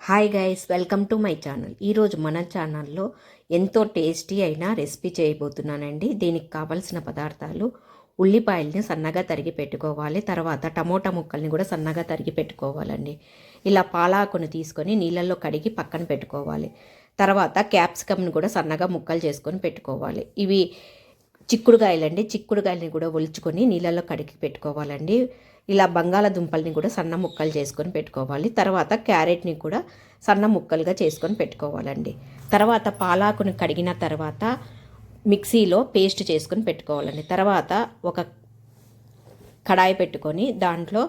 Hi guys welcome to my channel ఈరోజు మన ఛానల్లో ఎంతో టేస్టీ అయిన రెసిపీ చేయబోతున్నానండి. దీనికి కావలసిన పదార్థాలు ఉల్లిపాయల్ని సన్నగా తరిగి పెట్టుకోవాలి. తర్వాత టమోటా ముక్కల్ని కూడా సన్నగా తరిగి పెట్టుకోవాలండి. ఇలా పాలాకును తీసుకొని నీళ్ళల్లో కడిగి పక్కన పెట్టుకోవాలి. తర్వాత క్యాప్సికమ్ని కూడా సన్నగా ముక్కలు చేసుకొని పెట్టుకోవాలి. ఇవి చిక్కుడుకాయలండి. చిక్కుడుకాయలని కూడా ఒలుచుకొని నీళ్ళల్లో కడిగి పెట్టుకోవాలండి. ఇలా బంగాళదుంపల్ని కూడా సన్న ముక్కలు చేసుకొని పెట్టుకోవాలి. తర్వాత క్యారెట్ని కూడా సన్న ముక్కలుగా చేసుకొని పెట్టుకోవాలండి. తర్వాత పాలాకుని కడిగిన తర్వాత మిక్సీలో పేస్ట్ చేసుకొని పెట్టుకోవాలండి. తర్వాత ఒక కడాయి పెట్టుకొని దాంట్లో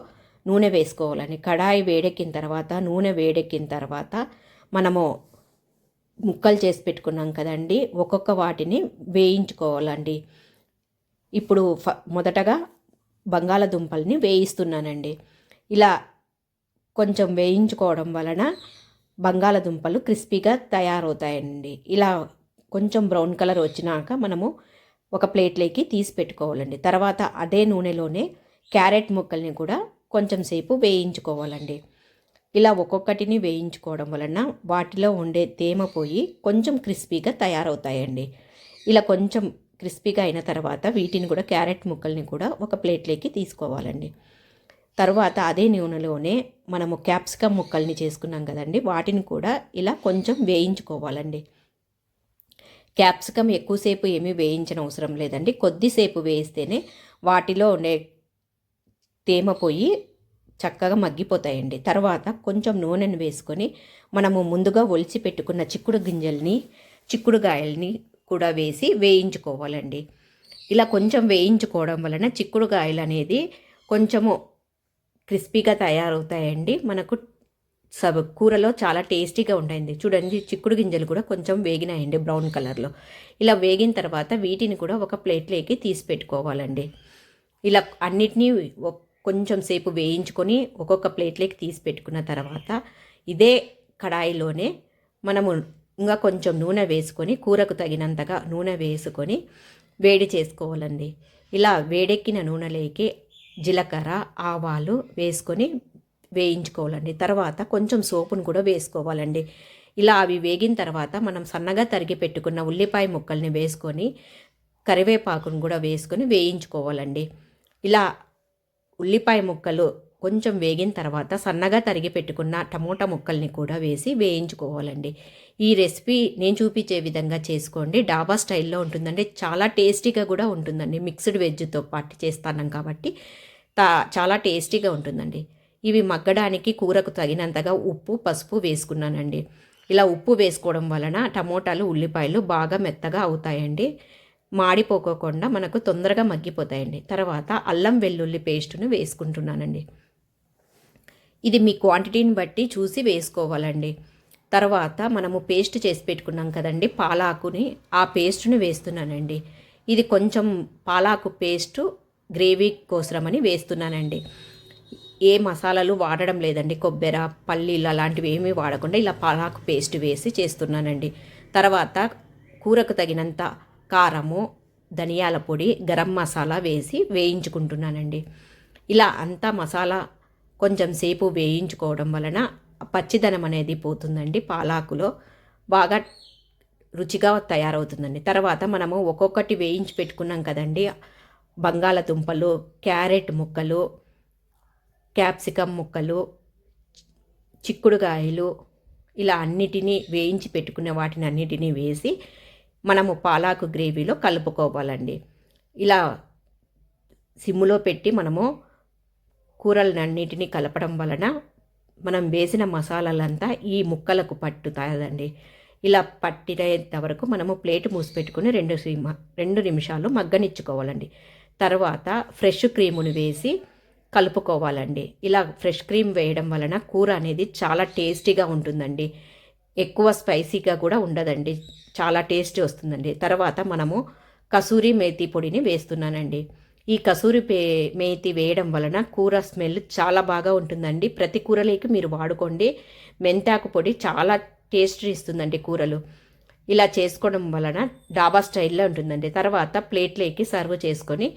నూనె వేసుకోవాలండి. కడాయి వేడెక్కిన తర్వాత నూనె వేడెక్కిన తర్వాత మనము ముక్కలు చేసి పెట్టుకున్నాం కదండి ఒక్కొక్క వాటిని వేయించుకోవాలండి. ఇప్పుడు ఫ మొదటగా బంగాళదుంపల్ని వేయిస్తున్నానండి. ఇలా కొంచెం వేయించుకోవడం వలన బంగాళదుంపలు క్రిస్పీగా తయారవుతాయండి. ఇలా కొంచెం బ్రౌన్ కలర్ వచ్చినాక మనము ఒక ప్లేట్లోకి తీసి పెట్టుకోవాలండి. తర్వాత అదే నూనెలోనే క్యారెట్ ముక్కల్ని కూడా కొంచెం సేపు వేయించుకోవాలండి. ఇలా ఒక్కొక్కటిని వేయించుకోవడం వలన వాటిలో ఉండే తేమ పోయి కొంచెం క్రిస్పీగా తయారవుతాయండి. ఇలా కొంచెం క్రిస్పీగా అయిన తర్వాత వీటిని కూడా క్యారెట్ ముక్కల్ని కూడా ఒక ప్లేట్లోకి తీసుకోవాలండి. తర్వాత అదే నూనెలోనే మనము క్యాప్సికమ్ ముక్కల్ని చేసుకున్నాం కదండి వాటిని కూడా ఇలా కొంచెం వేయించుకోవాలండి. క్యాప్సికమ్ ఎక్కువసేపు ఏమీ వేయించిన అవసరం లేదండి. కొద్దిసేపు వేయిస్తేనే వాటిలో ఉండే తేమ పోయి చక్కగా మగ్గిపోతాయండి. తర్వాత కొంచెం నూనెను వేసుకొని మనము ముందుగా ఒలిచి పెట్టుకున్న చిక్కుడు గింజల్ని చిక్కుడుగాయల్ని కూడా వేసి వేయించుకోవాలండి. ఇలా కొంచెం వేయించుకోవడం వలన చిక్కుడుకాయలు అనేది కొంచెము క్రిస్పీగా తయారవుతాయండి. మనకు సబ్ కూరలో చాలా టేస్టీగా ఉంటాయండి. చూడండి చిక్కుడు గింజలు కూడా కొంచెం వేగినాయండి బ్రౌన్ కలర్లో. ఇలా వేగిన తర్వాత వీటిని కూడా ఒక ప్లేట్లోకి తీసి పెట్టుకోవాలండి. ఇలా అన్నిటినీ కొంచెం సేపు వేయించుకొని ఒక్కొక్క ప్లేట్లోకి తీసి పెట్టుకున్న తర్వాత ఇదే కడాయిలోనే మనము ఇంకా కొంచెం నూనె వేసుకొని కూరకు తగినంతగా నూనె వేసుకొని వేడి చేసుకోవాలండి. ఇలా వేడెక్కిన నూనెలోకి జీలకర్ర ఆవాలు వేసుకొని వేయించుకోవాలండి. తర్వాత కొంచెం సోపును కూడా వేసుకోవాలండి. ఇలా అవి వేగిన తర్వాత మనం సన్నగా తరిగి పెట్టుకున్న ఉల్లిపాయ ముక్కల్ని వేసుకొని కరివేపాకును కూడా వేసుకొని వేయించుకోవాలండి. ఇలా ఉల్లిపాయ ముక్కలు కొంచెం వేగిన తర్వాత సన్నగా తరిగి పెట్టుకున్న టమోటా ముక్కల్ని కూడా వేసి వేయించుకోవాలండి. ఈ రెసిపీ నేను చూపించే విధంగా చేసుకోండి. డాబా స్టైల్లో ఉంటుందండి. చాలా టేస్టీగా కూడా ఉంటుందండి. మిక్స్డ్ వెజ్తో పాటు చేస్తాను కాబట్టి తా చాలా టేస్టీగా ఉంటుందండి. ఇవి మగ్గడానికి కూరకు తగినంతగా ఉప్పు పసుపు వేసుకున్నానండి. ఇలా ఉప్పు వేసుకోవడం వలన టమోటాలు ఉల్లిపాయలు బాగా మెత్తగా అవుతాయండి. మాడిపోకోకుండా మనకు తొందరగా మగ్గిపోతాయండి. తర్వాత అల్లం వెల్లుల్లి పేస్టును వేసుకుంటున్నానండి. ఇది మీ క్వాంటిటీని బట్టి చూసి వేసుకోవాలండి. తర్వాత మనము పేస్ట్ చేసి పెట్టుకున్నాం కదండి పాలాకుని ఆ పేస్ట్ని వేస్తున్నానండి. ఇది కొంచెం పాలాకు పేస్టు గ్రేవీ కోసమని వేస్తున్నానండి. ఏ మసాలాలు వాడడం లేదండి కొబ్బెర పల్లీలు అలాంటివి ఏమీ వాడకుండా ఇలా పాలాకు పేస్ట్ వేసి చేస్తున్నానండి. తర్వాత కూరకు తగినంత కారము ధనియాల పొడి గరం మసాలా వేసి వేయించుకుంటున్నానండి. ఇలా అంతా మసాలా కొంచెం సేపు వేయించుకోవడం వలన పచ్చిదనం అనేది పోతుందండి పాలాకులో. బాగా రుచిగా తయారవుతుందండి. తర్వాత మనము ఒక్కొక్కటి వేయించి పెట్టుకున్నాం కదండి. బంగాళదుంపలు క్యారెట్ ముక్కలు క్యాప్సికమ్ ముక్కలు చిక్కుడుకాయలు ఇలా అన్నిటినీ వేయించి పెట్టుకున్న వాటిని అన్నిటినీ వేసి మనము పాలాకు గ్రేవీలో కలుపుకోవాలండి. ఇలా సిమ్ములో పెట్టి మనము కూరలన్నిటినీ కలపడం వలన మనం వేసిన మసాలాలంతా ఈ ముక్కలకు పట్టుతాయండి ఇలా పట్టినంత వరకు మనము ప్లేట్ మూసిపెట్టుకుని రెండు రెండు నిమిషాలు మగ్గనిచ్చుకోవాలండి. తర్వాత ఫ్రెష్ క్రీమును వేసి కలుపుకోవాలండి. ఇలా ఫ్రెష్ క్రీమ్ వేయడం వలన కూర అనేది చాలా టేస్టీగా ఉంటుందండి. ఎక్కువ స్పైసీగా కూడా ఉండదండి. చాలా టేస్టీ వస్తుందండి. తర్వాత మనము కసూరి మేతి పొడిని వేస్తున్నానండి. ఈ కసూరి పే మేతి వేయడం వలన కూర స్మెల్ చాలా బాగా ఉంటుందండి. ప్రతి కూరలోకి మీరు వాడుకోండి. మెంతాకు పొడి చాలా టేస్ట్ ఇస్తుందండి కూరలు. ఇలా చేసుకోవడం వలన డాబా స్టైల్లో ఉంటుందండి. తర్వాత ప్లేట్లోకి సర్వ్ చేసుకొని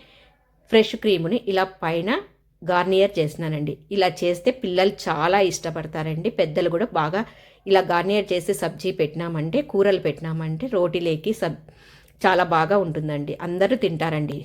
ఫ్రెష్ క్రీముని ఇలా పైన గార్నియర్ చేసినానండి ఇలా చేస్తే పిల్లలు చాలా ఇష్టపడతారండి. పెద్దలు కూడా బాగా ఇలా గార్నియర్ చేసి సబ్జీ పెట్టినామంటే కూరలు పెట్టినామంటే రోటీలేకి సబ్ చాలా బాగా ఉంటుందండి. అందరూ తింటారండి.